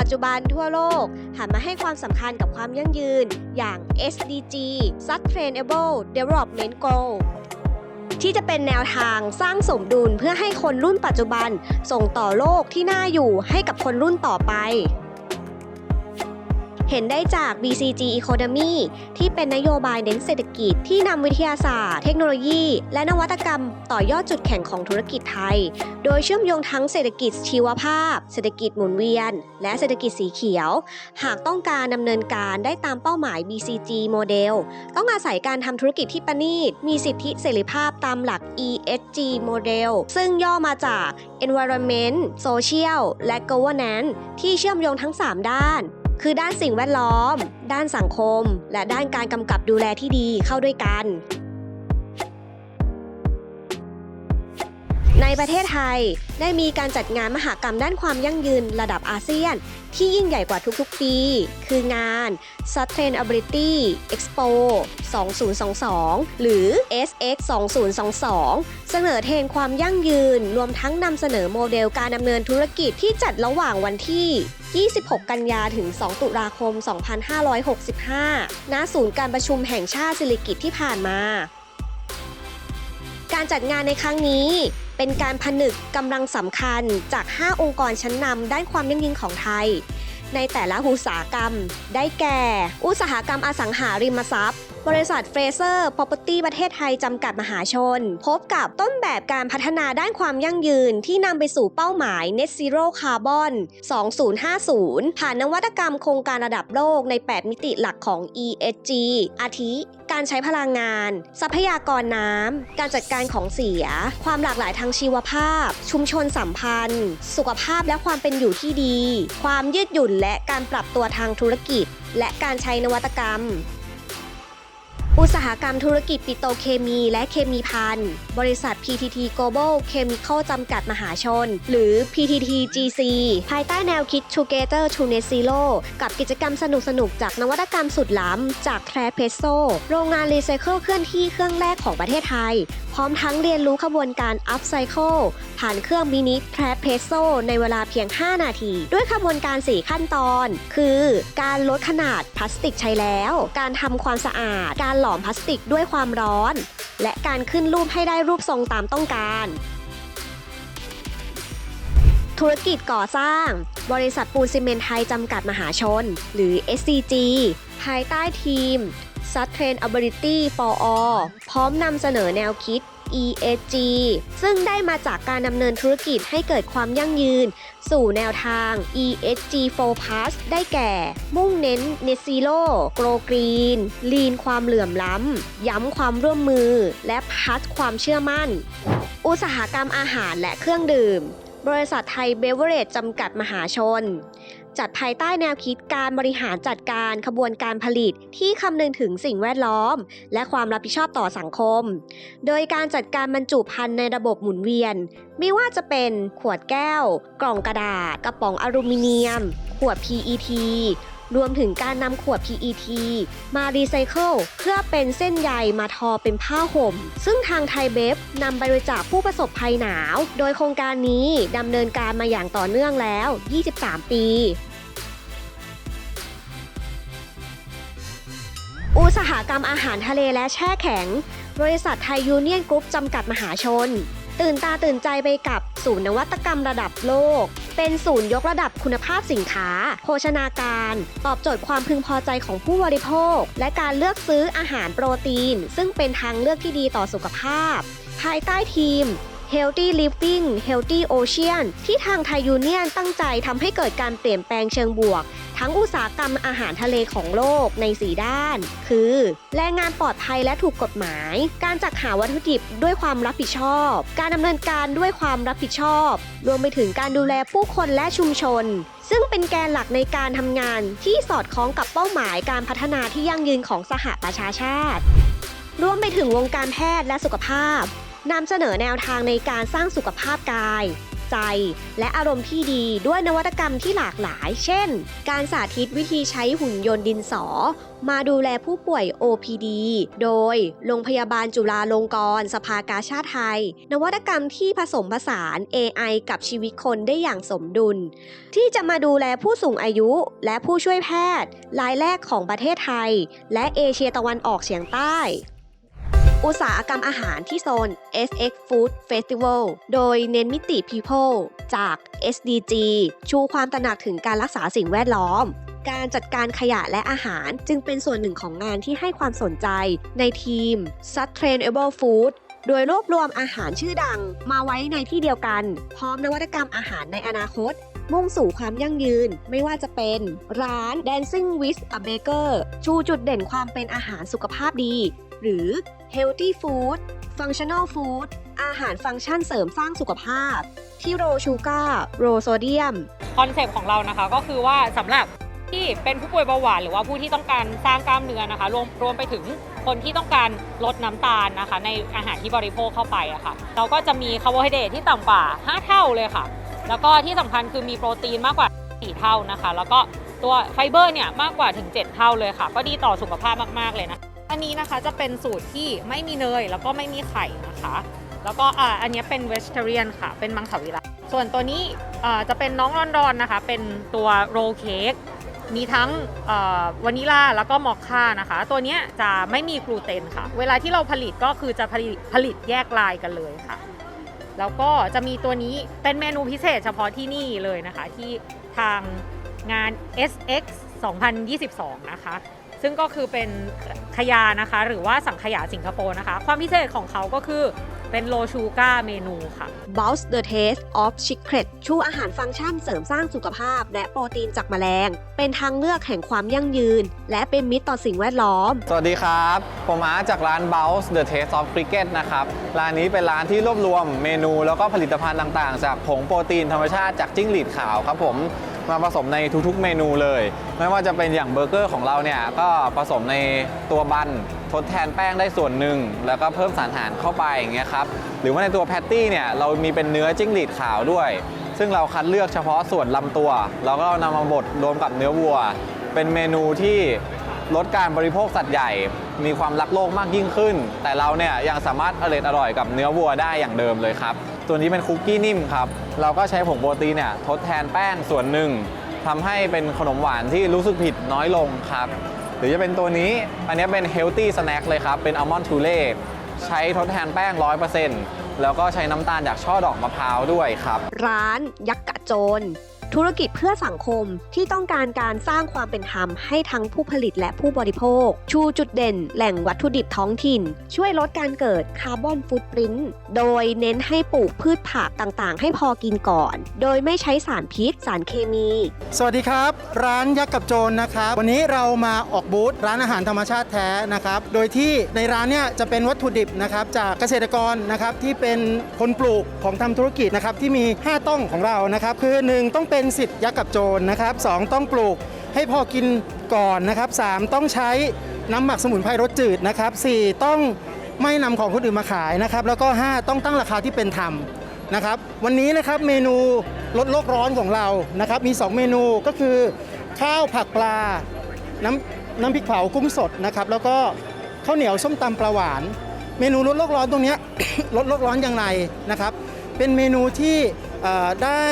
ปัจจุบันทั่วโลก หันมาให้ความสำคัญกับความยั่งยืน อย่าง SDG Sustainable Development Goal ที่จะเป็นแนวทางสร้างสมดุลเพื่อให้คนรุ่นปัจจุบัน ส่งต่อโลกที่น่าอยู่ให้กับคนรุ่นต่อไป เห็นได้จาก BCG Economy ที่เป็นนโยบายเน้นเศรษฐกิจที่นำวิทยาศาสตร์ เทคโนโลยี และนวัตกรรมต่อยอดจุดแข็งของธุรกิจไทย โดยเชื่อมโยงทั้งเศรษฐกิจชีวภาพ เศรษฐกิจหมุนเวียน และเศรษฐกิจสีเขียว หากต้องการดำเนินการได้ตามเป้าหมาย BCG โมเดลต้องอาศัยการทำธุรกิจที่ประณีต มีสิทธิเสรีภาพตามหลัก ESG โมเดลซึ่งย่อมาจาก Environment Social และ Governance ที่เชื่อมโยงทั้ง 3 ด้าน คือด้านสิ่งแวดล้อม ด้านสังคม และด้านการกำกับดูแลที่ดีเข้าด้วยกัน ประเทศไทย ได้มีการจัดงานมหกรรมด้านความยั่งยืนระดับอาเซียน ที่ยิ่งใหญ่กว่าทุกๆปี คืองาน Sustainability Expo 2022 หรือ SX 2022 เสนอเทรนความยั่งยืน รวมทั้งนำเสนอโมเดลการดำเนินธุรกิจที่จัดระหว่างวันที่ 26 กันยาถึง 2 ตุลาคม 2565 ณ ศูนย์การประชุมแห่งชาติสิริกิติ์ที่ผ่านมา การจัดงานในครั้งนี้ เป็นการผนึกกำลังสำคัญจาก 5 องค์กรชั้นนำด้านความยั่งยืนของไทย ในแต่ละอุตสาหกรรม ได้แก่ อุตสาหกรรมอสังหาริมทรัพย์ บริษัทเฟรเซอร์ Property ประเทศไทย จำกัดมหาชน พบกับต้นแบบการพัฒนาด้านความยั่งยืนที่นำไปสู่เป้าหมาย Net Zero Carbon 2050 ผ่านนวัตกรรมโครงการระดับโลกใน 8 มิติหลักของ ESG อาทิ การใช้พลังงาน ทรัพยากรน้ำ การจัดการของเสีย ความหลากหลายทางชีวภาพ ชุมชนสัมพันธ์ สุขภาพและความเป็นอยู่ที่ดี ความยืดหยุ่นและการปรับตัวทางธุรกิจ และการใช้นวัตกรรม อุตสาหกรรมธุรกิจปิโตรเคมีและเคมีภัณฑ์บริษัท PTT Global Chemical จำกัดมหาชน หรือ PTT GC ภายใต้แนวคิด Together to Net Zero กับกิจกรรมสนุกๆจากนวัตกรรมสุดล้ำ จากแคลเพโซโรงงานรีไซเคิลเคลื่อนที่เครื่องแรกของประเทศไทย พร้อมทั้งเรียนรู้ขบวนการ Up Cycle ผ่านเครื่องมินิแทรเพโซในเวลาเพียง 5 นาที ด้วยขบวนการ 4 ขั้นตอน คือ การลดขนาดพลาสติกใช้แล้ว การทำความสะอาด การหลอมพลาสติกด้วยความร้อน และการขึ้นรูปให้ได้รูปทรงตามต้องการ ธุรกิจก่อสร้าง บริษัทปูนซีเมนต์ไทยจำกัดมหาชน หรือ SCG ภายใต้ทีม Sustainability for All พร้อมนำเสนอแนวคิด ESG ซึ่งได้มาจากการดำเนินธุรกิจให้เกิดความยั่งยืน สู่แนวทาง ESG 4 Plus ได้แก่ มุ่งเน้น Net Zero Grow Green Lean ความเหลื่อมล้ำ ย้ำความร่วมมือ และพัฒความเชื่อมั่น อุตสาหกรรมอาหารและเครื่องดื่ม บริษัทไทยเบเวอเรจจำกัดมหาชน จัดภายใต้แนวคิดการบริหารจัดการขบวนการผลิตที่คำนึงถึงสิ่งแวดล้อม และความรับผิดชอบต่อสังคม โดยการจัดการบรรจุภัณฑ์ในระบบหมุนเวียน ไม่ว่าจะเป็นขวดแก้ว กล่องกระดาษ กระป๋องอลูมิเนียม ขวด PET รวมถึงการนำขวด PET มารีไซเคิลเพื่อเป็นเส้นใยมาทอเป็นผ้าห่ม ซึ่งทางไทยเบฟนำไปบริจาคผู้ประสบภัยหนาว โดยโครงการนี้ดำเนินการมาอย่างต่อเนื่องแล้ว 23 ปี อุตสาหกรรมอาหารทะเลและแช่แข็ง บริษัทไทยยูเนียนกรุ๊ปจำกัดมหาชน ตื่นตาตื่นใจไปกับศูนย์นวัตกรรมระดับโลก เป็นศูนย์ยกระดับคุณภาพสินค้า โภชนาการ ตอบโจทย์ความพึงพอใจของผู้บริโภค และการเลือกซื้ออาหารโปรตีน ซึ่งเป็นทางเลือกที่ดีต่อสุขภาพ ภายใต้ทีม Healthy Living Healthy Ocean ที่ทางไทยยูเนียนตั้งใจทำให้เกิดการเปลี่ยนแปลงเชิงบวก ทั้งอุตสาหกรรมอาหารทะเลของโลกใน 4 ด้าน คือ แรงงานปลอดภัยและถูกกฎหมาย การจัดหาวัตถุดิบด้วยความรับผิดชอบ การดำเนินการด้วยความรับผิดชอบ รวมไปถึงการดูแลผู้คนและชุมชน ซึ่งเป็นแกนหลักในการทำงานที่สอดคล้องกับเป้าหมายการพัฒนาที่ยั่งยืนของสหประชาชาติรวมไปถึงวงการแพทย์และสุขภาพนำเสนอแนวทางในการสร้างสุขภาพกาย ใจ และอารมณ์ที่ดีด้วยนวัตกรรมที่หลากหลาย เช่น การสาธิตวิธีใช้หุ่นยนต์ดินสอ มาดูแลผู้ป่วย OPD โดยโรงพยาบาลจุฬาลงกรณ์สภากาชาติไทย นวัตกรรมที่ผสมผสาน AI กับชีวิตคนได้อย่างสมดุล ที่จะมาดูแลผู้สูงอายุและผู้ช่วยแพทย์รายแรกของประเทศไทย และเอเชียตะวันออกเฉียงใต้ อุตสาหกรรมอาหารที่โซน SX Food Festival โดยเน้นมิติ People จาก SDG ชูความตระหนักถึงการรักษาสิ่งแวดล้อม การจัดการขยะและอาหารจึงเป็นส่วนหนึ่งของงานที่ให้ความสนใจในทีม Sustainable Food โดยรวบรวมอาหารชื่อดังมาไว้ในที่เดียวกัน พร้อมนวัตกรรมอาหารในอนาคต มุ่งสู่ความยั่งยืน ไม่ว่าจะเป็นร้าน Dancing with a Baker ชูจุดเด่นความเป็นอาหารสุขภาพดี หรือ Healthy Food Functional Food อาหารฟังก์ชันเสริมสร้างสุขภาพ ที่โรชูการ์โรโซเดียม คอนเซปต์ของเรานะคะก็คือว่าสำหรับที่เป็นผู้ป่วยเบาหวานหรือว่าผู้ที่ต้องการสร้างกล้ามเนื้อนะคะ รวมรวมไปถึงคนที่ต้องการลดน้ำตาลนะคะ ในอาหารที่บริโภคเข้าไปอะค่ะ เราก็จะมีคาร์โบไฮเดรตที่ต่ำกว่า 5 เท่าเลยค่ะ แล้วก็ที่สำคัญคือมีโปรตีนมากกว่า 4 เท่านะคะ แล้วก็ตัวไฟเบอร์เนี่ยมากกว่าถึง 7 เท่าเลยค่ะ ก็ดีต่อสุขภาพมาก ๆ เลยนะ อันนี้นะคะจะเป็นสูตรที่ไม่มีเนยแล้วก็ไม่มีไข่นะคะ แล้วก็อ่าอันนี้เป็นเวสเทเรียนค่ะ เป็นมังสวิรัตส่วนตัวนี้อ่าจะเป็นน้องรอนๆนะคะ เป็นตัวโรลเค้กมีทั้งวานิลาแล้วก็มอคค่านะคะ ตัวนี้จะไม่มีกลูเตนค่ะ เวลาที่เราผลิตก็คือจะผลิตผลิตแยกลายกันเลยค่ะ แล้วก็จะมีตัวนี้เป็นเมนูพิเศษเฉพาะที่นี่เลยนะคะ ที่ทางงาน SX 2022 นะคะ ซึ่งก็คือเป็นขยานะคะ หรือว่าสังขยาสิงคโปร์นะคะ ความพิเศษของเขาก็คือเป็นโลชูก้าเมนูค่ะ b o u s the Taste of Secret ชูอาหารฟังก์ชันเสริมสร้างสุขภาพ และโปรตีนจากแมลง เป็นทางเลือกแห่งความยั่งยืน และเป็นมิตรต่อสิ่งแวดล้อม สวัสดีครับ ผมอาร์ตจากร้าน Bounce The Taste of Cricket นะครับ ร้านนี้เป็นร้านที่รวบรวมเมนูแล้วก็ผลิตภัณฑ์ต่างๆ จากผงโปรตีนธรรมชาติจากจิ้งหรีดขาวครับผม มาผสมในทุกๆเมนูเลย ไม่ว่าจะเป็นอย่างเบอร์เกอร์ของเราเนี่ยก็ผสมในตัวบันทดแทนแป้งได้ส่วนหนึ่ง แล้วก็เพิ่มสารอาหารเข้าไปอย่างเงี้ยครับหรือว่าในตัวแพตตี้เนี่ยเรามีเป็นเนื้อจิ้งหรีดขาวด้วย ซึ่งเราคัดเลือกเฉพาะส่วนลำตัว แล้วก็นำมาบดรวมกับเนื้อวัว เป็นเมนูที่ลดการบริโภคสัตว์ใหญ่ มีความรักโลกมากยิ่งขึ้น แต่เราเนี่ยยังสามารถอร่อยอร่อยกับเนื้อวัวได้อย่างเดิมเลยครับ ตัวนี้เป็นคุกกี้นิ่มครับ เราก็ใช้ผงโปรตีนเนี่ยทดแทนแป้งส่วนหนึ่งทำให้เป็นขนมหวานที่รู้สึกผิดน้อยลงครับ หรือจะเป็นตัวนี้ อันนี้เป็นเฮลตี้สแน็คเลยครับ เป็นอัลมอนด์ทูเล่ใช้ทดแทนแป้ง 100%แล้วก็ใช้น้ำตาลจากช่อดอกมะพร้าวด้วยครับ ร้านยักษ์กะโจน ธุรกิจเพื่อสังคมที่ต้องการการสร้างความเป็นธรรมให้ทั้งผู้ผลิตและผู้บริโภค ชูจุดเด่น แหล่งวัตถุดิบท้องถิ่น ช่วยลดการเกิดคาร์บอนฟุตปรินต์โดยเน้นให้ปลูกพืชผักต่างๆ ให้พอกินก่อน โดยไม่ใช้สารพิษ สารเคมี สวัสดีครับ ร้านยักษ์กับโจรนะครับ วันนี้เรามาออกบูธร้านอาหารธรรมชาติแท้นะครับ โดยที่ในร้านเนี่ยจะเป็นวัตถุดิบนะครับจากเกษตรกรนะครับที่เป็นคนปลูกของทำธุรกิจนะครับที่มี 5 ต้องของเรานะครับคือ 1 ต้องเป็น็นสิทธิ์ยักษ์กับโจรนะครับสองต้องปลูกให้พอกินก่อนนะครับสามต้องใช้น้ำหมักสมุนไพรรสจืดนะครับสี่ต้องไม่นำของคนอื่นมาขายนะครับ แล้วก็ 5 ต้องตั้งราคาที่เป็นธรรมนะครับ วันนี้นะครับเมนูลดโลกร้อนของเรานะครับ มี 2 เมนูก็คือ ข้าวผักปลา น้ำน้ำพริกเผากุ้งสดนะครับ แล้วก็ข้าวเหนียวส้มตำปลาหวาน เมนูลดโลกร้อนตรงนี้ลดโลกร้อนอย่างไรนะครับ เป็นเมนูที่ได้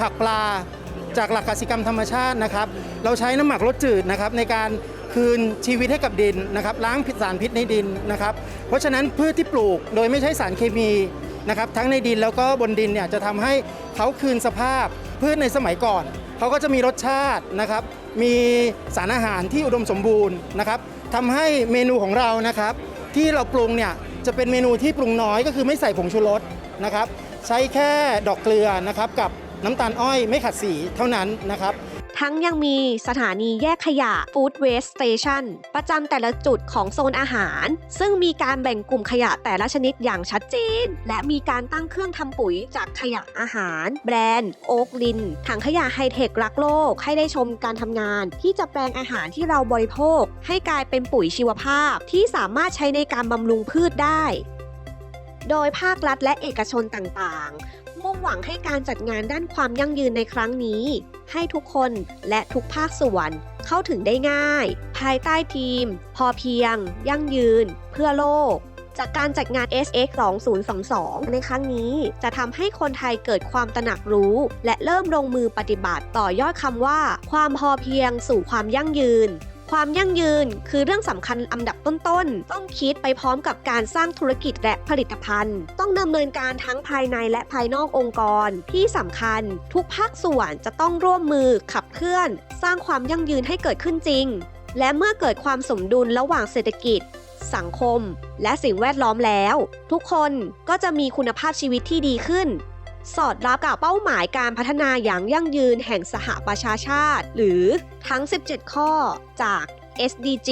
ผักปลาจากหลักกสิกรรมธรรมชาตินะครับ เราใช้น้ำหมักรสจืดนะครับในการคืนชีวิตให้กับดินนะครับ ล้างพิษสารพิษในดินนะครับ เพราะฉะนั้นพืชที่ปลูกโดยไม่ใช้สารเคมีนะครับ ทั้งในดินแล้วก็บนดินเนี่ยจะทำให้เขาคืนสภาพพืชในสมัยก่อนเขาก็จะมีรสชาตินะครับ มีสารอาหารที่อุดมสมบูรณ์นะครับทำให้เมนูของเรานะครับ ที่เราปรุงเนี่ยจะเป็นเมนูที่ปรุงน้อยก็คือไม่ใส่ผงชูรสนะครับ ใช้แค่ดอกเกลือนะครับกับ น้ำตาลอ้อยไม่ขัดสีเท่านั้นนะครับทั้งยังมีสถานีแยกขยะ Food Waste Station ประจำแต่ละจุดของโซนอาหาร ซึ่งมีการแบ่งกลุ่มขยะแต่ละชนิดอย่างชัดเจน และมีการตั้งเครื่องทำปุ๋ยจากขยะอาหาร แบรนด์โอ๊กลินถังขยะไฮเทครักโลก ให้ได้ชมการทำงาน ที่จะแปลงอาหารที่เราบริโภค ให้กลายเป็นปุ๋ยชีวภาพที่สามารถใช้ในการบำรุงพืชได้ โดยภาครัฐและเอกชนต่างๆ มุ่งหวังให้การจัดงานด้านความยั่งยืนในครั้งนี้ ให้ทุกคนและทุกภาคส่วนเข้าถึงได้ง่าย ภายใต้ทีม พอเพียง ยั่งยืน เพื่อโลกจากการจัดงาน SX 2022 ในครั้งนี้จะทำให้คนไทยเกิดความตระหนักรู้ และเริ่มลงมือปฏิบัติต่อยอดคำว่า ความพอเพียงสู่ความยั่งยืน ความยั่งยืนคือเรื่องสำคัญอันดับต้นๆ ต้องคิดไปพร้อมกับการสร้างธุรกิจและผลิตภัณฑ์ ต้องดำเนินการทั้งภายในและภายนอกองค์กร ที่สำคัญ ทุกภาคส่วนจะต้องร่วมมือขับเคลื่อน สร้างความยั่งยืนให้เกิดขึ้นจริง และเมื่อเกิดความสมดุลระหว่างเศรษฐกิจ สังคม และสิ่งแวดล้อมแล้ว ทุกคนก็จะมีคุณภาพชีวิตที่ดีขึ้น สอดรับกับเป้าหมายการพัฒนาอย่างยั่งยืนแห่งสหประชาชาติ หรือทั้ง 17 ข้อจาก SDG